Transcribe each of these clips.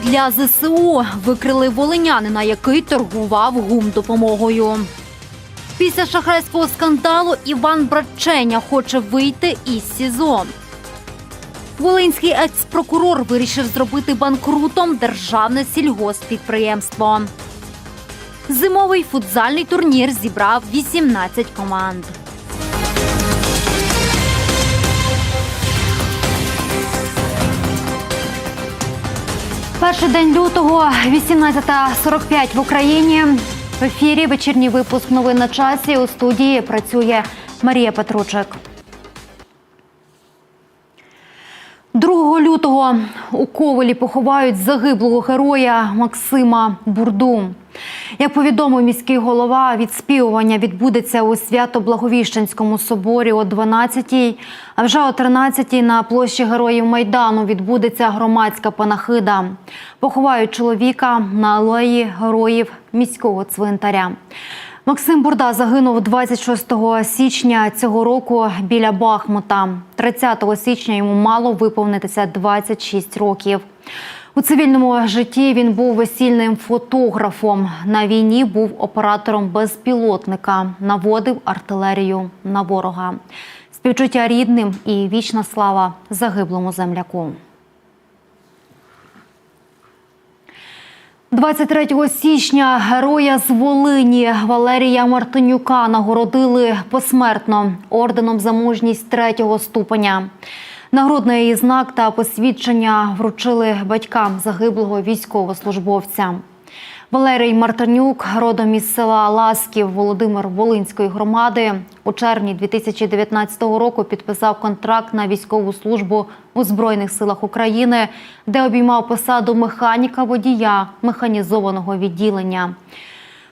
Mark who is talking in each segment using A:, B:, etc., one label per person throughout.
A: для ЗСУ. Викрили волинянина, який торгував гумдопомогою. Після шахрайського скандалу Іван Братченя хоче вийти із СІЗО. Волинський екс-прокурор вирішив зробити банкрутом державне сільгоспідприємство. Зимовий футзальний турнір зібрав 18 команд. Перший день лютого, 18.45 в Україні. В ефірі вечірній випуск новин на часі. У студії працює Марія Петручик. 2 лютого у Ковелі поховають загиблого героя Максима Бурду. Як повідомив міський голова, відспівування відбудеться у Свято-Благовіщенському соборі о 12-й, а вже о 13-й на площі Героїв Майдану відбудеться громадська панахида. Поховають чоловіка на алеї героїв міського цвинтаря. Максим Бурда загинув 26 січня цього року біля Бахмута. 30 січня йому мало виповнитися 26 років. У цивільному житті він був весільним фотографом. На війні був оператором безпілотника, наводив артилерію на ворога. Співчуття рідним і вічна слава загиблому земляку. 23 січня героя з Волині Валерія Мартинюка нагородили посмертно орденом за мужність третього ступеня. Нагрудний знак та посвідчення вручили батькам загиблого військовослужбовця. Валерій Мартинюк, родом із села Ласків Володимир Волинської громади, у червні 2019 року підписав контракт на військову службу у Збройних силах України, де обіймав посаду механіка водія механізованого відділення.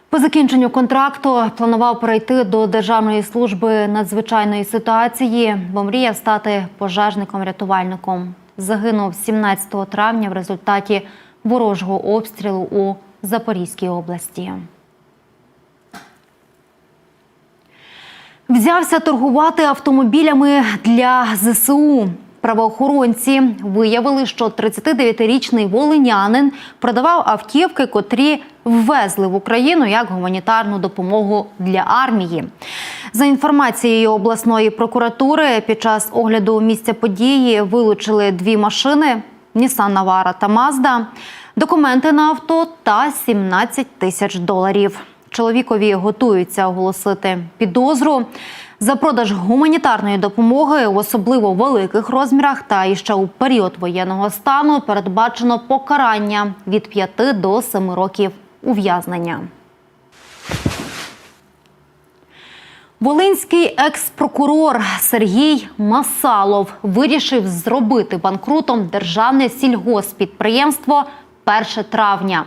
A: По закінченню контракту планував перейти до Державної служби надзвичайної ситуації, бо мріяв стати пожежником-рятувальником. Загинув 17 травня в результаті ворожого обстрілу у Запорізькій області. Взявся торгувати автомобілями для ЗСУ. Правоохоронці виявили, що 39-річний волинянин продавав автівки, котрі ввезли в Україну як гуманітарну допомогу для армії. За інформацією обласної прокуратури, під час огляду місця події вилучили дві машини Нісан Навара та Мазда, документи на авто та 17 тисяч доларів. Чоловікові готуються оголосити підозру за продаж гуманітарної допомоги в особливо великих розмірах та іще у період воєнного стану передбачено покарання від 5 до 7 років ув'язнення. Волинський екс-прокурор Сергій Масалов вирішив зробити банкрутом державне сільгоспідприємство 1 травня.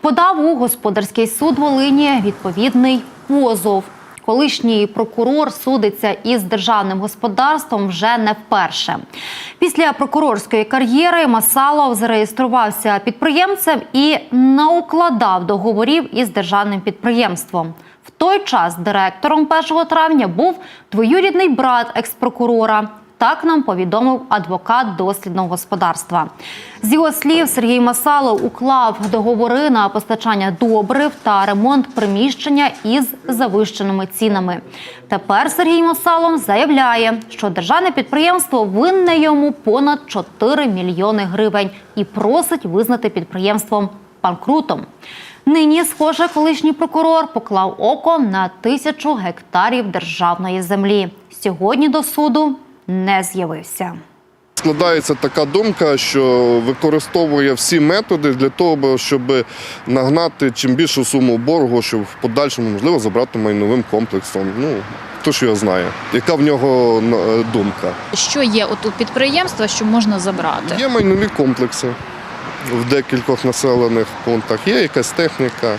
A: Подав у господарський суд Волині відповідний позов. Колишній прокурор судиться із державним господарством вже не вперше. Після прокурорської кар'єри Масалов зареєструвався підприємцем і наукладав договорів із державним підприємством. В той час директором 1 травня був двоюрідний брат експрокурора. Так нам повідомив адвокат дослідного господарства. З його слів, Сергій Масалов уклав договори на постачання добрив та ремонт приміщення із завищеними цінами. Тепер Сергій Масалов заявляє, що державне підприємство винне йому понад 4 мільйони гривень і просить визнати підприємством банкрутом. Нині, схоже, колишній прокурор поклав око на тисячу гектарів державної землі. Сьогодні до суду не з'явився.
B: Складається така думка, що використовує всі методи для того, щоб нагнати чим більшу суму боргу, щоб в подальшому можливо забрати майновим комплексом. Ну хто ж його знає, яка в нього е, думка?
C: Що є от у підприємства, що можна забрати?
B: Є майнові комплекси в декількох населених пунктах, є якась техніка,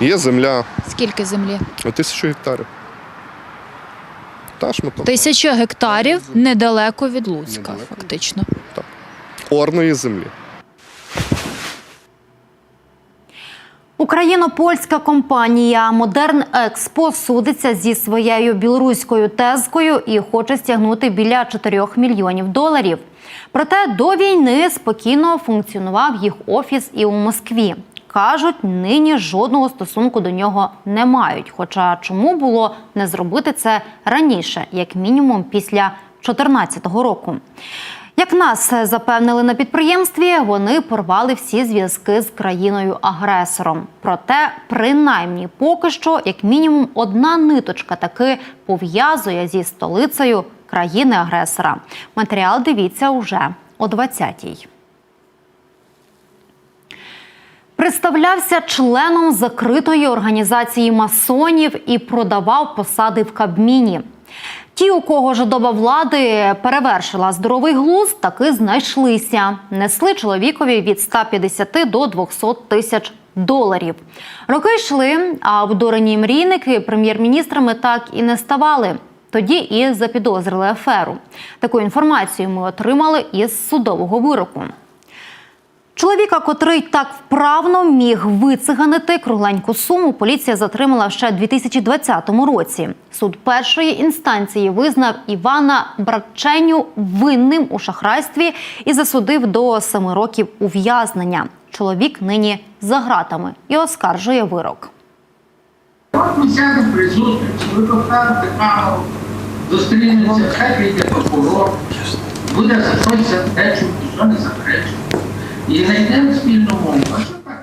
B: є земля
C: Скільки землі?
B: тисячу гектарів. Та шматок
C: Тисяча гектарів недалеко від Луцька,
B: Недалеко.
C: фактично.
B: орної землі.
A: Україно-польська компанія Модерн Експо судиться зі своєю білоруською тезкою і хоче стягнути біля 4 мільйонів доларів. Проте до війни спокійно функціонував їх офіс і у Москві. Кажуть, нині жодного стосунку до нього не мають. Хоча чому було не зробити це раніше, як мінімум після 2014 року. Як нас запевнили на підприємстві, вони порвали всі зв'язки з країною-агресором. Проте, принаймні, поки що, як мінімум, одна ниточка таки пов'язує зі столицею країни-агресора. Матеріал дивіться уже о 20-й. Представлявся членом закритої організації масонів і продавав посади в Кабміні. Ті, у кого жадоба влади перевершила здоровий глузд, таки знайшлися. Несли чоловікові від 150 до 200 тисяч доларів. Роки йшли, а обдурені мрійники прем'єр-міністрами так і не ставали. Тоді і запідозрили аферу. Таку інформацію ми отримали із судового вироку. Чоловіка, котрий так вправно міг вициганити кругленьку суму, поліція затримала ще у 2020 році. Суд першої інстанції визнав Івана Братченю винним у шахрайстві і засудив до семи років ув'язнення. Чоловік нині за гратами і оскаржує вирок.
D: От ми сядемо при зустрічі, ви поставите камеру, хай прийде прокурор, буде за щось заперечувати, що не заперечувати. І знайдемо?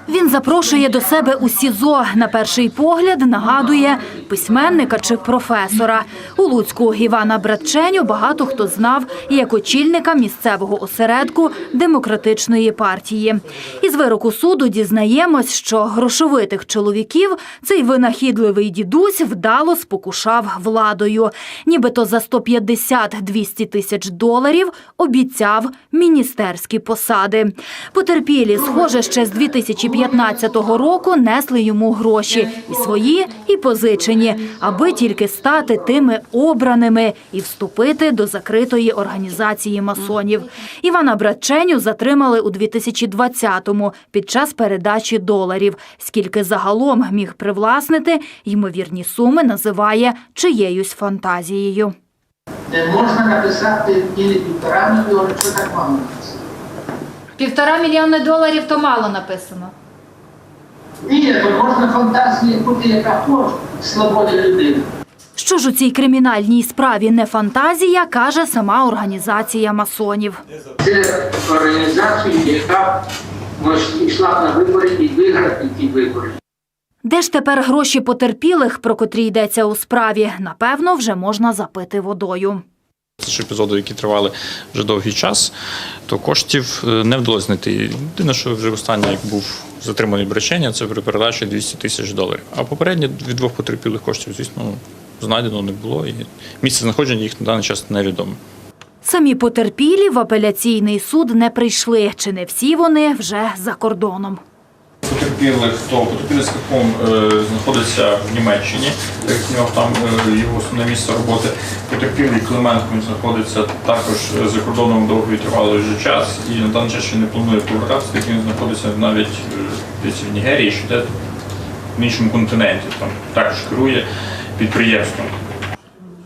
E: Він запрошує до себе у СІЗО. На перший погляд нагадує письменника чи професора. У Луцьку Івана Братченю багато хто знав як очільника місцевого осередку демократичної партії. Із вироку суду дізнаємось, що грошовитих чоловіків цей винахідливий дідусь вдало спокушав владою. Нібито за 150-200 тисяч доларів обіцяв міністерські посади. Потерпілі, схоже, ще з 2015 року несли йому гроші і свої, і позичені, аби тільки стати тими обраними і вступити до закритої організації масонів. Івана Братченю затримали у 2020-му під час передачі доларів. Скільки загалом міг привласнити, ймовірні суми називає чиєюсь фантазією.
D: Не можна написати і півтора мільйона, що так мало написати.
C: Півтора мільйони доларів то мало написано.
D: Ні, то можна фантазії бути, яка хоче, свобода людини.
E: Що ж у цій кримінальній справі не фантазія, каже сама організація масонів.
D: Це організація, яка йшла на вибори і виграти ті вибори.
E: Де ж тепер гроші потерпілих, про котрі йдеться у справі, напевно, вже можна запити водою.
F: Ж епізоди, які тривали вже довгий час, то коштів е, не вдалося знайти. Єдине, що вже останнє як був затриманий бречення, це при передачі 200 тисяч доларів. А попередньо від двох потерпілих коштів, звісно, знайдено не було. І місце знаходження їх на даний час невідомо.
E: Самі потерпілі в апеляційний суд не прийшли, чи не всі вони вже за кордоном.
F: Потерпілих, хто потерпілий з Капом знаходиться в Німеччині, так як нього там е, його основне місце роботи. Потерпілий Клименко він знаходиться також е, за кордоном довгий тривалий вже час і на даний час ще не планує повертатися, так він знаходиться навіть е, десь в Нігерії, що де в іншому континенті. Там також керує підприємством.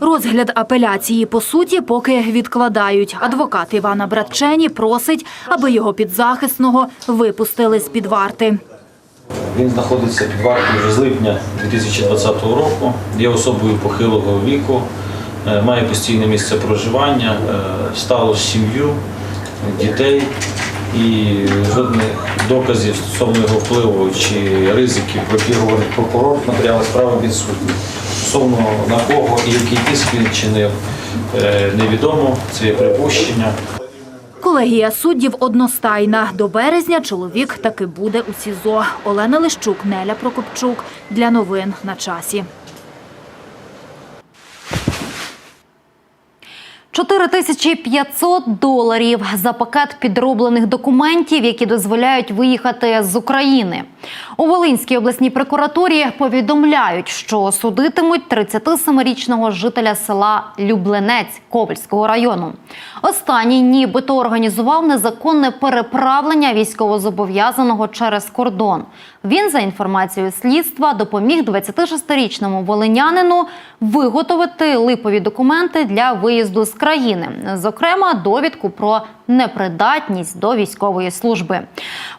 E: Розгляд апеляції по суті поки відкладають. Адвокат Івана Братчені просить, аби його підзахисного випустили з під варти.
G: Він знаходиться під вартою вже з липня 2020 року. Є особою похилого віку, е, має постійне місце проживання, е, стало сім'ю, дітей і жодних доказів стосовно його впливу чи ризиків, про які говорить прокурор, матеріали справи відсутні. Стосовно на кого і який тиск він чинив, е, невідомо, це є припущення.
E: Колегія суддів одностайна. До березня чоловік таки буде у СІЗО. Олена Лищук, Неля Прокопчук. Для новин на часі.
A: 4500 доларів за пакет підроблених документів, які дозволяють виїхати з України. У Волинській обласній прокуратурі повідомляють, що судитимуть 37-річного жителя села Люблинець Ковальського району. Останній нібито організував незаконне переправлення військовозобов'язаного через кордон. Він, за інформацією слідства, допоміг 26-річному волинянину виготовити липові документи для виїзду з країни, зокрема довідку про непридатність до військової служби.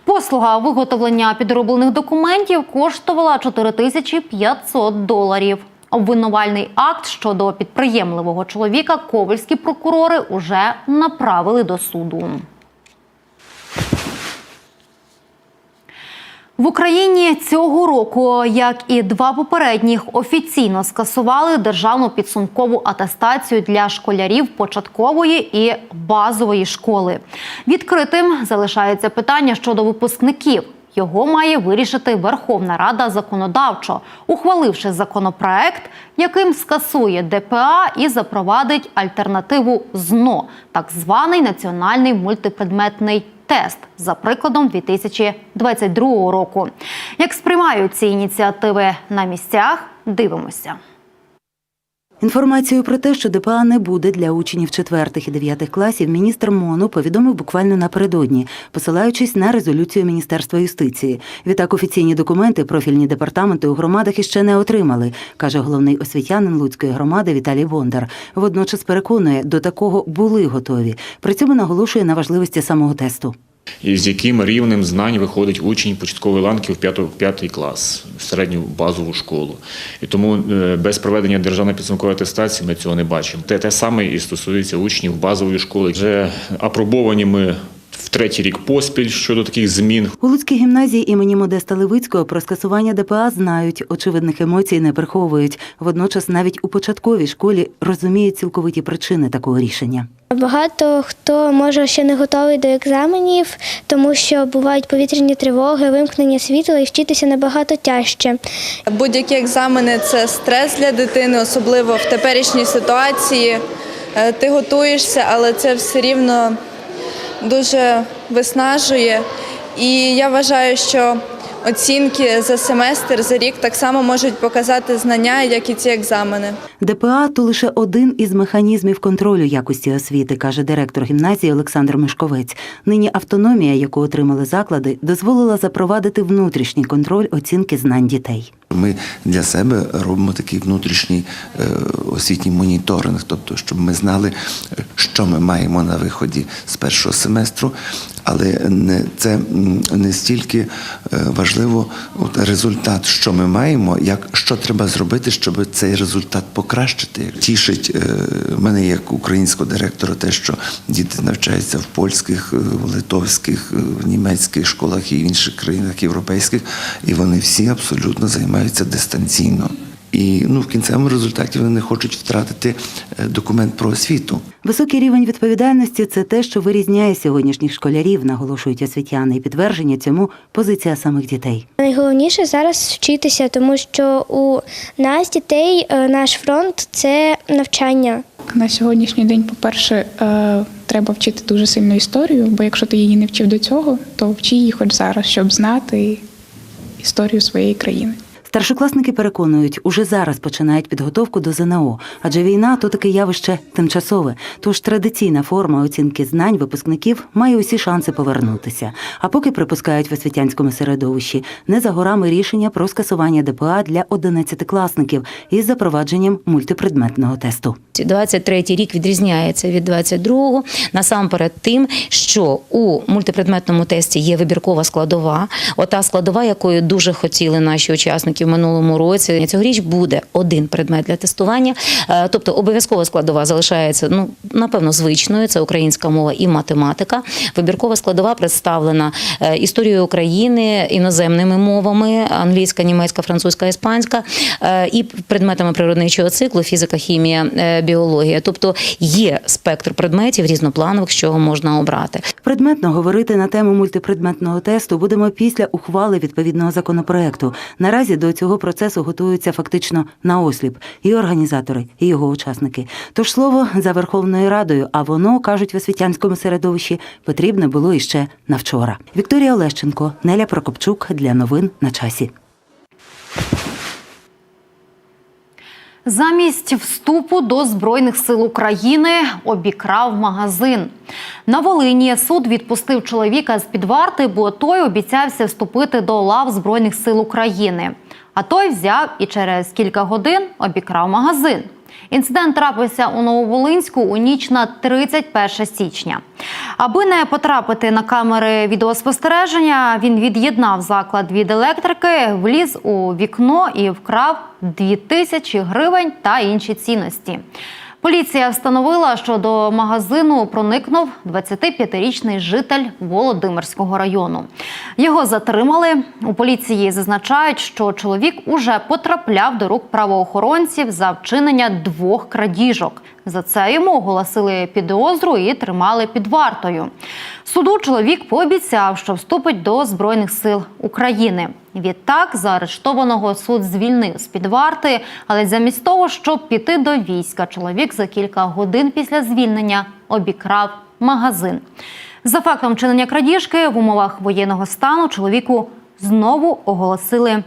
A: Послуга виготовлення підроблених документів коштувала 4500 доларів. Обвинувальний акт щодо підприємливого чоловіка ковальські прокурори уже направили до суду. В Україні цього року, як і два попередніх, офіційно скасували державну підсумкову атестацію для школярів початкової і базової школи. Відкритим залишається питання щодо випускників. Його має вирішити Верховна Рада законодавчо, ухваливши законопроект, яким скасує ДПА і запровадить альтернативу ЗНО, так званий національний мультипредметний тест за прикладом 2022 року. Як сприймають ці ініціативи на місцях, дивимося.
H: Інформацію про те, що ДПА не буде для учнів 4 і 9 класів, міністр МОНу повідомив буквально напередодні, посилаючись на резолюцію Міністерства юстиції. Відтак офіційні документи профільні департаменти у громадах іще не отримали, каже головний освітянин Луцької громади Віталій Бондар. Водночас переконує, до такого були готові. При цьому наголошує на важливості самого тесту.
I: І з яким рівнем знань виходить учень початкової ланки в 5, 5 клас, в середню базову школу. І тому е, без проведення державної підсумкової атестації ми цього не бачимо. Те, те саме і стосується учнів базової школи. Вже апробовані ми в третій рік поспіль щодо таких змін.
H: У Луцькій гімназії імені Модеста Левицького про скасування ДПА знають, очевидних емоцій не приховують. Водночас навіть у початковій школі розуміють цілковиті причини такого рішення.
J: Багато хто може ще не готовий до екзаменів, тому що бувають повітряні тривоги, вимкнення світла і вчитися набагато тяжче.
K: Будь-які екзамени це стрес для дитини, особливо в теперішній ситуації. Е, Ти готуєшся, але це все рівно дуже виснажує. І я вважаю, що оцінки за семестр, за рік так само можуть показати знання, як і ці екзамени.
H: ДПА то лише один із механізмів контролю якості освіти, каже директор гімназії Олександр Мишковець. Нині автономія, яку отримали заклади, дозволила запровадити внутрішній контроль оцінки знань дітей.
L: Ми для себе робимо такий внутрішній е, освітній моніторинг, тобто, щоб ми знали, е, що ми маємо на виході з першого семестру, але не це не стільки е, важливо от, результат, що ми маємо, як що треба зробити, щоб цей результат покращити. Тішить е, мене як українського директора, те, що діти навчаються в польських, е, в литовських, в німецьких школах і в інших країнах європейських, і вони всі абсолютно займаються дистанційно. І ну, в кінцевому результаті вони не хочуть втратити е, документ про освіту.
H: Високий рівень відповідальності це те, що вирізняє сьогоднішніх школярів, наголошують освітяни, і підтвердження цьому позиція самих дітей.
J: Найголовніше зараз вчитися, тому що у нас дітей е, наш фронт це навчання.
M: На сьогоднішній день, по-перше, е, треба вчити дуже сильно історію, бо якщо ти її не вчив до цього, то вчи її хоч зараз, щоб знати історію своєї країни.
H: Старшокласники переконують, уже зараз починають підготовку до ЗНО, адже війна то таке явище тимчасове. Тож традиційна форма оцінки знань випускників має усі шанси повернутися. А поки припускають в освітянському середовищі, не за горами рішення про скасування ДПА для одинадцятикласників із запровадженням мультипредметного тесту.
N: 23-й рік відрізняється від 22-го насамперед тим, що у мультипредметному тесті є вибіркова складова. Ота складова, якою дуже хотіли наші учасники в минулому році. Цьогоріч буде один предмет для тестування. Е, Тобто обов'язкова складова залишається ну напевно звичною. Це українська мова і математика. Вибіркова складова представлена е, історією України, іноземними мовами: англійська, німецька, французька, іспанська е, і предметами природничого циклу, фізика, хімія, біологія. Тобто є спектр предметів різнопланових, з чого можна обрати.
H: Предметно говорити на тему мультипредметного тесту будемо після ухвали відповідного законопроекту. Наразі до цього процесу готуються фактично наосліп і організатори, і його учасники. Тож слово за Верховною Радою, а воно кажуть в освітянському середовищі потрібне було іще на вчора. Вікторія Олещенко, Неля Прокопчук для новин на часі.
A: Замість вступу до Збройних сил України обікрав магазин. На Волині суд відпустив чоловіка з під варти, бо той обіцявся вступити до лав Збройних сил України. А той взяв і через кілька годин обікрав магазин. Інцидент трапився у Нововолинську у ніч на 31 січня. Аби не потрапити на камери відеоспостереження, він від'єднав заклад від електрики, вліз у вікно і вкрав 2000 гривень та інші цінності. Поліція встановила, що до магазину проникнув 25-річний житель Володимирського району. Його затримали. У поліції зазначають, що чоловік уже потрапляв до рук правоохоронців за вчинення двох крадіжок. За це йому оголосили підозру і тримали під вартою. Суду чоловік пообіцяв, що вступить до Збройних сил України. Відтак заарештованого суд звільнив з під варти, але замість того, щоб піти до війська, чоловік за кілька годин після звільнення обікрав магазин. За фактом вчинення крадіжки в умовах воєнного стану чоловіку знову оголосили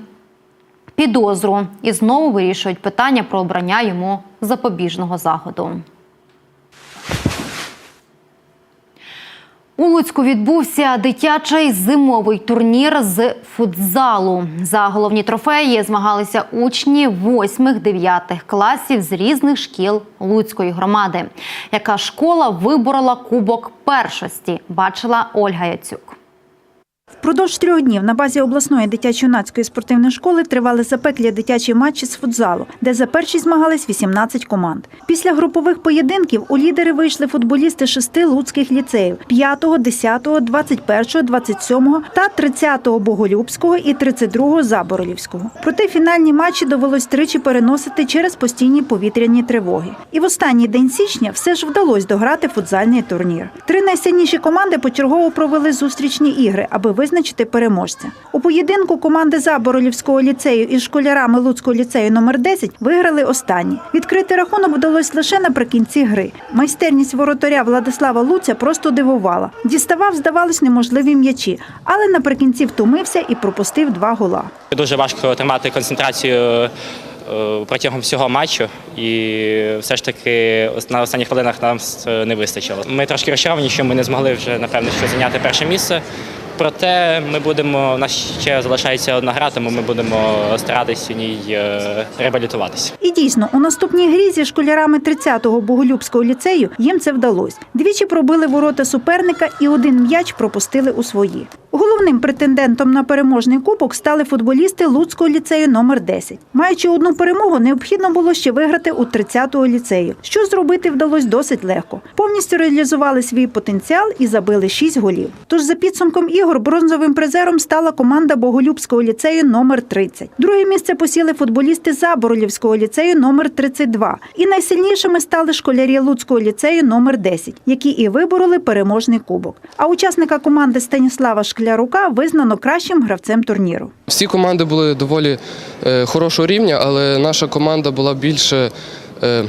A: підозру і знову вирішують питання про обрання йому запобіжного заходу. У Луцьку відбувся дитячий зимовий турнір з футзалу. За головні трофеї змагалися учні 8-9 класів з різних шкіл Луцької громади. Яка школа виборола кубок першості? Бачила Ольга Яцюк.
O: Впродовж трьох днів на базі обласної дитячо-юнацької спортивної школи тривали запеклі дитячі матчі з футзалу, де за першість змагались 18 команд. Після групових поєдинків у лідери вийшли футболісти шести луцьких ліцеїв – 5, 10, 21, 27 та 30 Боголюбського і 32 Заборолівського. Проте фінальні матчі довелось тричі переносити через постійні повітряні тривоги. І в останній день січня все ж вдалося дограти футзальний турнір. Три найсильніші команди почергово провели зустрічні ігри, аби визначити переможця. У поєдинку команди Заборолівського ліцею із школярами Луцького ліцею номер 10 виграли останні. Відкрити рахунок вдалося лише наприкінці гри. Майстерність воротаря Владислава Луця просто дивувала. Діставав, здавалось, неможливі м'ячі, але наприкінці втомився і пропустив два гола.
P: Дуже важко тримати концентрацію е, протягом всього матчу, і все ж таки на останніх хвилинах нам е, не вистачило. Ми трошки розчаровані, що ми не змогли вже напевно що зайняти перше місце. Проте ми будемо, у нас ще залишається одна гра, тому ми будемо старатися у ній е, реабілітуватися.
O: І дійсно, у наступній грі зі школярами 30-го Боголюбського ліцею їм це вдалося. Двічі пробили ворота суперника і один м'яч пропустили у свої. Головним претендентом на переможний кубок стали футболісти Луцького ліцею номер 10. Маючи одну перемогу, необхідно було ще виграти у 30-го ліцею. Що зробити вдалося досить легко. Повністю реалізували свій потенціал і забили 6 голів. Тож за підсумком ігор бронзовим призером стала команда Боголюбського ліцею номер 30. Друге місце посіли футболісти Заборолівського ліцею номер 32. І найсильнішими стали школярі Луцького ліцею номер 10, які і вибороли переможний кубок. А учасника команди Станіслава Шклярука визнано кращим гравцем турніру.
Q: Всі команди були доволі е, хорошого рівня, але наша команда була більше. Е,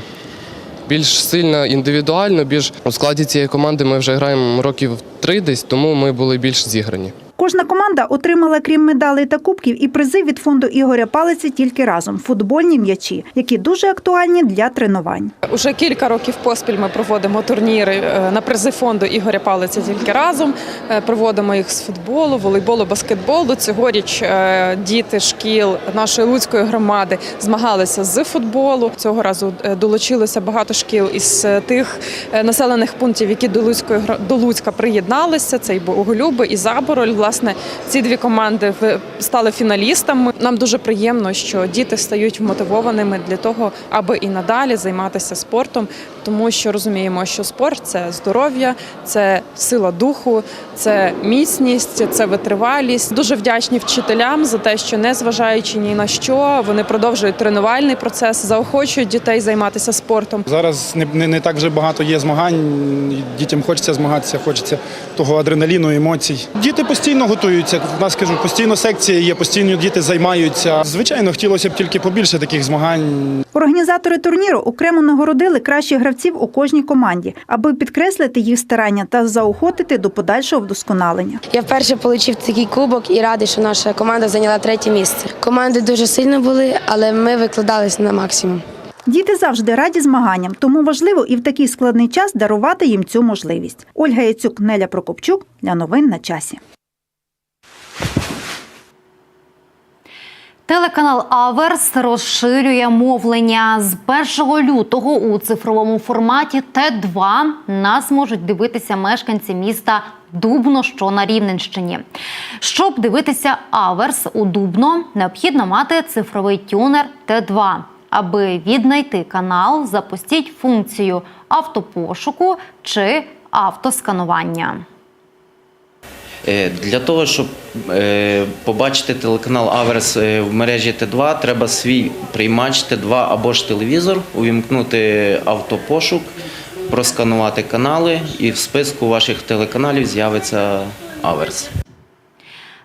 Q: більш сильна індивідуально, більш у складі цієї команди ми вже граємо років три десь, тому ми були більш зіграні.
O: Кожна команда отримала, крім медалей та кубків, і призи від фонду Ігоря Палиці тільки разом футбольні м'ячі, які дуже актуальні для тренувань.
R: Уже кілька років поспіль ми проводимо турніри е, на призи фонду Ігоря Палиця тільки разом. Е, Проводимо їх з футболу, волейболу, баскетболу. Цьогоріч е, діти шкіл нашої луцької громади змагалися з футболу. Цього разу долучилося багато шкіл із тих населених пунктів, які до Луцької до Луцька приєдналися. Це і Боголюби, і Забороль. Власне, ці дві команди стали фіналістами. Нам дуже приємно, що діти стають вмотивованими для того, аби і надалі займатися спортом, тому що розуміємо, що спорт це здоров'я, це сила духу, це міцність, це витривалість. Дуже вдячні вчителям за те, що незважаючи ні на що, вони продовжують тренувальний процес, заохочують дітей займатися спортом.
S: Зараз не, не, не так вже багато є змагань. Дітям хочеться змагатися, хочеться того адреналіну, емоцій. Діти постійно готуються. В нас кажу, постійно секції є, постійно діти займаються. Звичайно, хотілося б тільки побільше таких змагань.
O: Організатори турніру окремо нагородили кращих гравців у кожній команді, аби підкреслити їх старання та заохотити до подальшого вдосконалення.
T: Я вперше отримав такий кубок і радий, що наша команда зайняла третє місце. Команди дуже сильно були, але ми викладалися на максимум.
O: Діти завжди раді змаганням, тому важливо і в такий складний час дарувати їм цю можливість. Ольга Яцюк, Неля Прокопчук для новин на часі.
A: Телеканал Аверс розширює мовлення з 1 лютого у цифровому форматі Т2 нас можуть дивитися мешканці міста Дубно, що на Рівненщині. Щоб дивитися Аверс у Дубно, необхідно мати цифровий тюнер Т2. Аби віднайти канал, запустіть функцію автопошуку чи автосканування.
U: Е, Для того, щоб е, побачити телеканал Аверс е, в мережі Т2, треба свій приймач Т2 або ж телевізор, увімкнути автопошук, просканувати канали, і в списку ваших телеканалів з'явиться Аверс.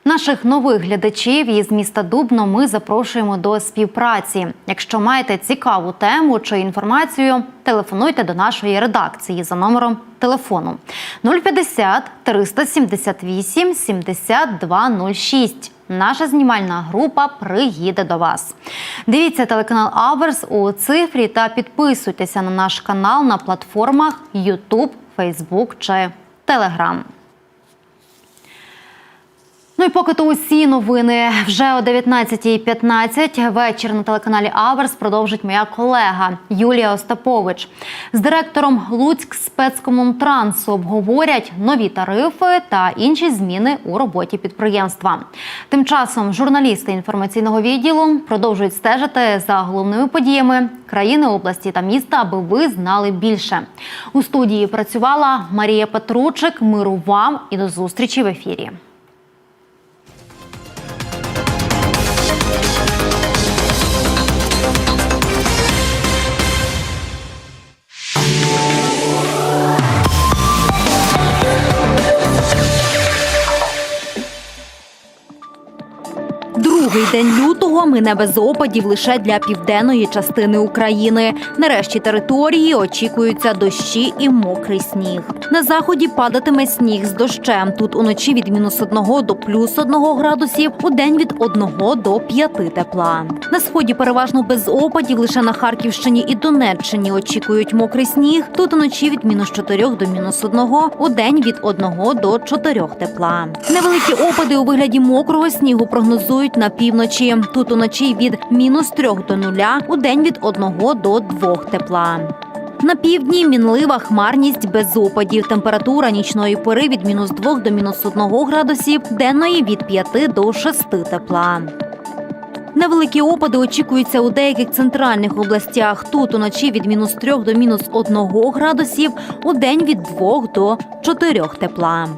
A: Наших нових глядачів із міста Дубно ми запрошуємо до співпраці. Якщо маєте цікаву тему чи інформацію, телефонуйте до нашої редакції за номером телефону 050 378 7206. Наша знімальна група приїде до вас. Дивіться телеканал Аверс у цифрі та підписуйтеся на наш канал на платформах YouTube, Facebook чи Telegram. Ну і поки то усі новини вже о 19.15 вечір на телеканалі Аверс продовжить моя колега Юлія Остапович. З директором Луцьк спецкомунтрансу обговорять нові тарифи та інші зміни у роботі підприємства. Тим часом журналісти інформаційного відділу продовжують стежити за головними подіями країни, області та міста, аби ви знали більше. У студії працювала Марія Петручик. Миру вам і до зустрічі в ефірі.
E: Другий день лютого мине без опадів лише для південної частини України. Нарешті території очікуються дощі і мокрий сніг. На заході падатиме сніг з дощем. Тут уночі від мінус одного до плюс одного градусів, у день від одного до п'яти тепла. На сході переважно без опадів лише на Харківщині і Донеччині очікують мокрий сніг. Тут уночі від мінус чотирьох до мінус одного, у день від одного до чотирьох тепла. Невеликі опади у вигляді мокрого снігу прогнозують на півночі. Тут уночі від мінус трьох до нуля, у день від одного до двох тепла. На півдні мінлива хмарність без опадів. Температура нічної пори від мінус 2 до мінус 1 градусів, денної від 5 до 6 тепла. Невеликі опади очікуються у деяких центральних областях. Тут уночі від мінус 3 до мінус 1 градусів, у день від 2 до 4 тепла.